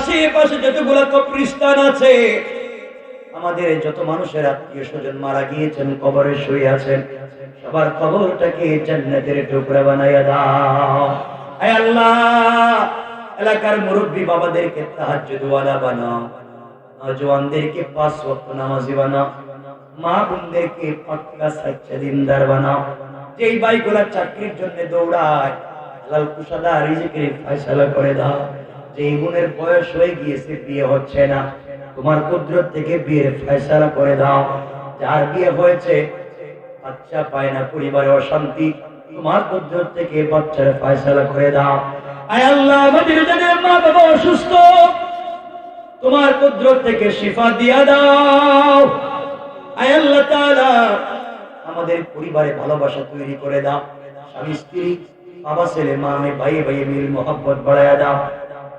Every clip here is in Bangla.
আশেপাশে যতগুলো কবরিস্তান আছে, আমাদের যত মানুষের আত্মীয় স্বজন মারা গিয়েছেন, কবরে শুয়ে আছেন, সবার কবরটাকে জান্নাতের টুকরা বানাইয়া দাও। আয় আল্লাহ, এলাকার মুরব্বী বাবাদেরকে তাহাজ্জুদ ওয়ালা বানাও নওজওয়ানদেরকে পাঁচ ওয়াক্ত নামাজি বানাও মা বোনদেরকে পাক্কা সাচ্চা দিনদার বানাও। যেই ভাইগুলা চাকরির জন্য দৌড়ায় লাল কুসাদা রিজিকের ফয়সালা করে দাও। যেই বোনের বয়স হয়ে গিয়েছে, বিয়ে হচ্ছে না। তোমার কুদরত থেকে বিয়ের ফয়সালা করে দাও। যার বিয়ে হয়েছে, বাচ্চা পায় না, পরিবারে অশান্তি। তোমার কুদরত থেকে বাচ্চার ফয়সালা করে দাও। আয় আল্লাহ, আমাদের যাদের মা বাবা অসুস্থ। তোমার কুদরত থেকে শিফা দিয়া দাও। আয় আল্লাহ তাআলা, আমাদের পরিবারে ভালোবাসা তৈরি করে দাও। স্বামী, স্ত্রী, বাবা, ছেলে, মা ভাই ভাই মিল, মোহাব্বত বাড়ায়া দাও।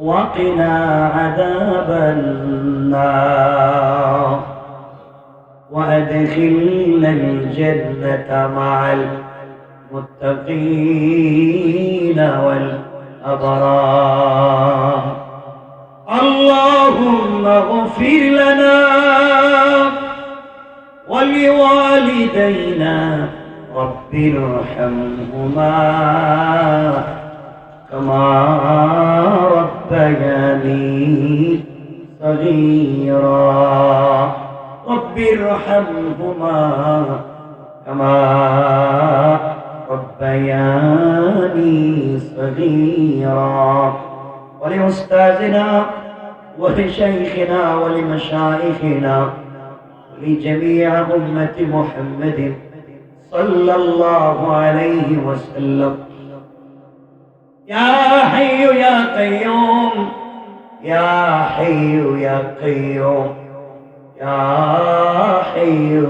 وقنا عذاب النار. وأدخلنا الجنة مع المتقين والأبرار. اللهم اغفر لنا ولوالدينا. رب ارحمهما. كما ربياني صغيرا. رب ارحمهما كما ربياني صغيرا. ولأستاذنا ولشيخنا ولمشايخنا ولجميع أمة محمد صلى الله عليه وسلم. يا حي يا قيوم يا حي يا قيوم يا حي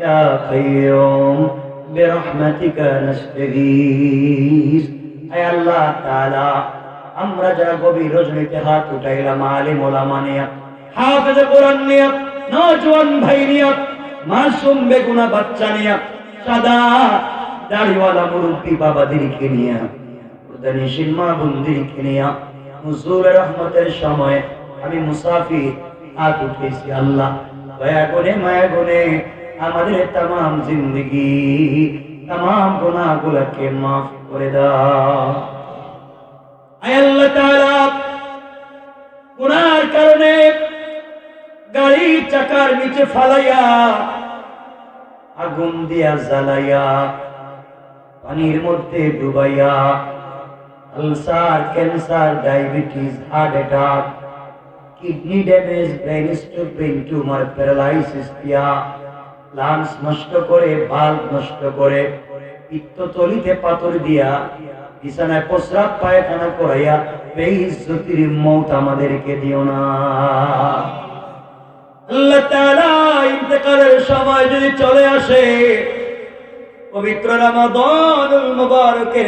يا قيوم برحمتك نستغيث أي الله تعالى আমরা যারা গভীর রজনীতে হাত উঠাইলাম আলিম ওলামা নিয়া হাফেজ কোরআন নিয়া নজওয়ান ভাই নিয়া মাসুম বেগুনা বাচ্চা নিয়া সাদা দাড়িওয়ালা মুরব্বী বাবাদেরকে নিয়া রহমতের সময় আমি হাত উঠেছি, আল্লাহ। দয়া করে, মায়া গুনে আমাদের তাম জিন্দগি তাম গুনাহগুলোকে মাফ করে কারণে গাড়ি চাকার নিচে ফালাইয়া, আগুন দিয়া জ্বালাইয়া, পানির মধ্যে ডুবাইয়া ulcer cancer diabetes heart attack kidney damage brain stroke brain tumour paralysis দিয়া লাংস নষ্ট করে বাল্ব নষ্ট করে পিত্ততলিতে পাথর দিয়া, বিছানায় প্রস্রাব, পায়খানা করাইয়া, বেইজ্জতির মৌত আমাদেরকে দিও না। আল্লাহ তাআলা ইন্তেকালের সময় যদি চলে আসে পবিত্র রমাদানুল মুবারকের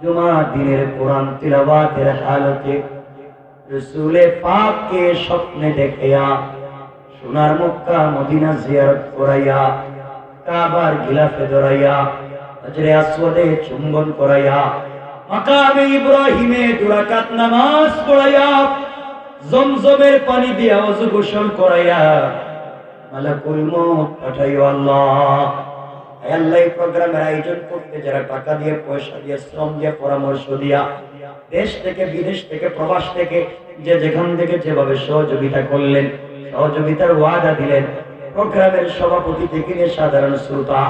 জুমা দিনের কোরআন তিলাওয়াতের হালতে পাককে স্বপ্নে দেখিয়া, সোনার মক্কা, মদিনা জিয়ারত করাইয়া, কাবার গিলাফে ধরাইয়া, হজরে আসওয়াদে চুম্বন করাইয়া, মাকামে ইব্রাহিমে দুরাকাত নামাজ পড়াইয়া, জমজমের পানি দিয়া অজু গোসল করাইয়া প্রোগ্রামের সভাপতি থেকে নিয়ে সাধারণ শ্রোতা,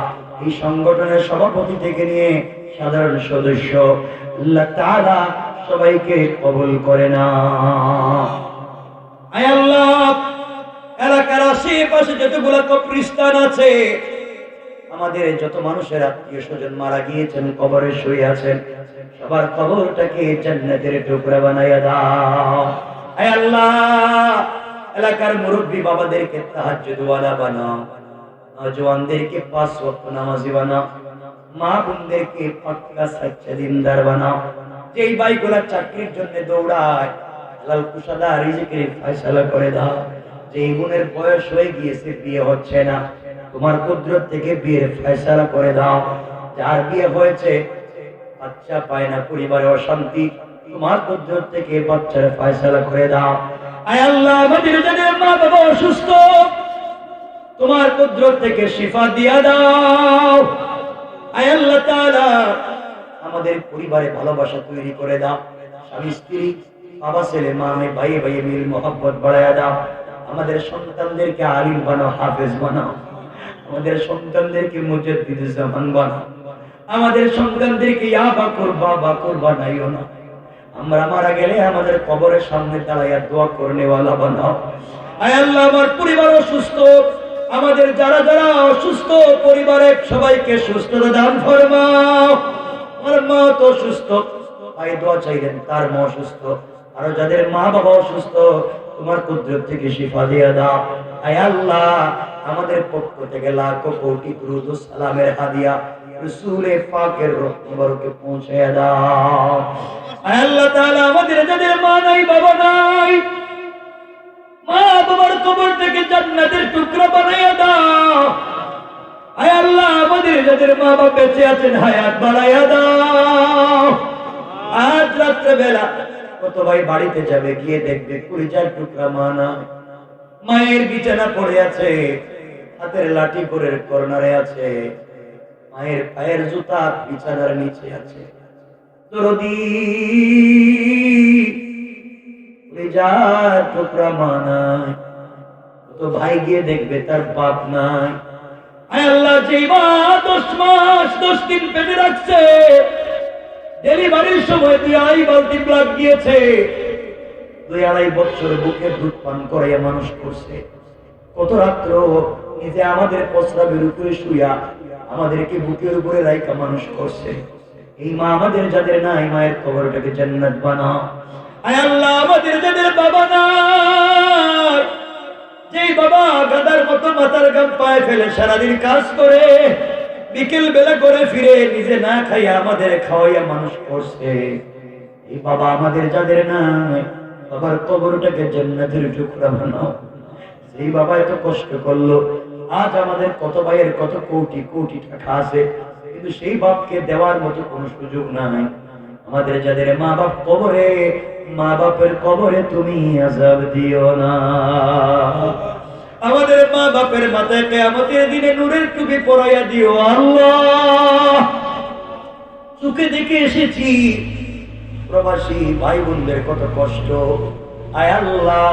এই সংগঠনের সভাপতি থেকে নিয়ে সাধারণ সদস্য তাআলা সবাইকে কবুল করে না। এলাকার আশেপাশে যতগুলো কবরিস্তান আছে, আমাদের যত মানুষের আত্মীয় স্বজন মারা গিয়েছেন, কবরে শুয়ে আছেন, সবার কবরটাকে জান্নাতের টুকরা বানাইয়া দাও। আয় আল্লাহ, এলাকার মুরব্বী বাবাদেরকে তাহাজ্জুদওয়ালা বানাও নওজওয়ানদেরকে পাঁচ ওয়াক্ত নামাজি বানাও মা বোনদেরকে পাক্কা সাচ্চা দিনদার বানাও। যেই ভাইগুলা চাকরির জন্য দৌড়ায় হালাল কুশাদা রিজিকের ফয়সালা করে দাও। যেই বোনের বয়স হয়ে গিয়েছে, বিয়ে হচ্ছে না। তোমার কুদরত থেকে বিয়ের ফয়সালা করে দাও। যার বিয়ে হয়েছে, বাচ্চা পায় না, পরিবারে অশান্তি। তোমার কুদরত থেকে বাচ্চার ফয়সালা করে দাও। আয় আল্লাহ, আমাদের মা বাবা অসুস্থ। তোমার কুদরত থেকে শিফা দিয়া দাও। আয় আল্লাহ তাআলা, আমাদের পরিবারে ভালোবাসা তৈরি করে দাও। স্বামী, স্ত্রী, বাবা, ছেলে, মা মেয়ে ভাই ভাই মিল বাড়ায়া দাও। আমাদের সন্তানদেরকে আলিম বানাও, হাফেজ বানাও। আমাদের সন্তানদেরকে মুজাদ্দিদ জামান বানাও। আমাদের সন্তানদেরকে ইয়া বাকুর বাবা বানাইও না। আমরা মারা গেলে আমাদের কবরের সামনে দাঁড়াইয়া দোয়া করনেওয়ালা বানাও। আয় আল্লাহ, আমার পরিবার অসুস্থ। আমাদের যারা যারা অসুস্থ পরিবারের সবাইকে সুস্থতা দান ফরমাও। আমার মা তো অসুস্থ। ভাই, দোয়া চাইলেন, তার মা অসুস্থ। আরও যাদের মা বাবা অসুস্থ, তোমার কুদরত থেকে শিফা দিয়ে দাও। আয় আল্লাহ, আমাদের পক্ষ থেকে লাখো কোটি দুরুদ সালামের হাদিয়া রসুলে পাকের রহমবরকে পৌঁছে দাও। আয় আল্লাহ তাআলা, আমাদের যাদের মা নাই, বাবা নাই, মা বাবার কবর থেকে জান্নাতের টুকরা বানাইয়া দাও। আয় আল্লাহ, আমাদের যাদের মা বাবা বেঁচে আছেন, হায়াত বাড়াইয়া দাও। আজ রাত্রে বেলা কত ভাই বাড়িতে যাবে, গিয়ে দেখবে কুড়ি চার টুকরা মা না মায়ের বিছানা পড়ে আছে, হাতের লাঠি করে কর্নারে আছে, মায়ের পায়ের জুতা বিছানার নিচে আছে। দরদি ভাই গিয়ে দেখবে তার বাপ নাই। আল্লাহ, যেই মা দশ মাস, দশ দিন পেটে রাখছে ডেলিভারির সময় দুই আড়াই বালতি ব্লাড গিয়েছে। দুই আড়াই বছর বুকে দুধ পান করাইয়া মানুষ করছে। কত রাত্র নিজে আমাদের প্রস্রাবের উপরে শুয়া আমাদেরকে বুকের উপরে রাইকা মানুষ করছে। এই মা আমাদের যাদের নাই, মায়ের কবরটাকে জান্নাত বানাও। আয় আল্লাহ, আমাদের যাদের বাবা নাই, যেই বাবা গাদার মতো মাথার গাম পায়ে ফেলে সারাদিন কাজ করে বিকেল বেলা করে ফিরে নিজে না খাইয়া আমাদের খাওয়াইয়া মানুষ করছে। এই বাবা আমাদের যাদের নাই, বাবার কবরটাকে জান্নাতের টুকরা বানাও। সেই বাবা এত কষ্ট করল। আজ আমাদের কত ভাইয়ের কত কোটি কোটি টাকা আছে, কিন্তু সেই বাপকে দেওয়ার মতো কোনো সুযোগ নাই। আমাদের যাদের মা বাপ কবরে মা বাপের কবরে তুমি আজাব দিও না। আমাদের মা বাপের মাথায় কেয়ামতের দিনে নূরের টুপি পরাইয়া দিও, আল্লাহ। চোখে দেখে এসেছি, প্রবাসী ভাই বোনদের কত কষ্ট। আয় আল্লাহ,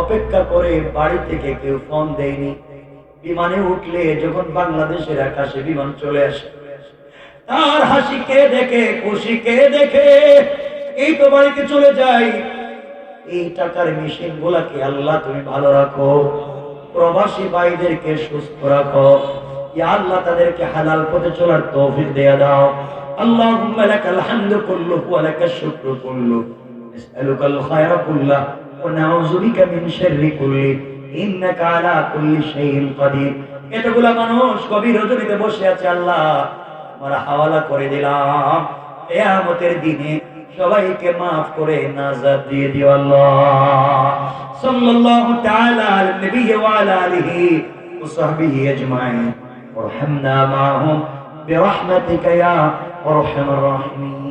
অপেক্ষা করে বাড়ি থেকে কেউ ফোন দেয়নি। বিমানে উঠলে যখন বাংলাদেশের আকাশে বিমান চলে আসে, তার হাসি কে দেখে, খুশি কে দেখে? এই তো বাড়িতে চলে যাই। এই টাকার মেশিন গুলাকে আল্লাহ তুমি ভালো রাখো। প্রবাসী ভাইদেরকে সুস্থ রাখো ইয়া আল্লাহ তাদেরকে হালাল পথে চলার তৌফিক দেয়া দাও اللهم لك الحمد كله ولك الشكر كله نسألك الخير كله ونعوذ بك من شر كله إنك على كل شيء قدير এতগুলা মানুষ গভীর রজনীতে বসে আছে আল্লাহ আমরা হাওয়ালা করে দিলাম কেয়ামতের দিনে সবাইকে মাফ করে নাজাত দিয়ে দিও আল্লাহ সাল্লাল্লাহু তাআলা আলা নবী ওয়া আলা আলিহি ওয়া সাহবিহি আজমাইন وارحمنا معهم برحمتك يا ارحم الراحمين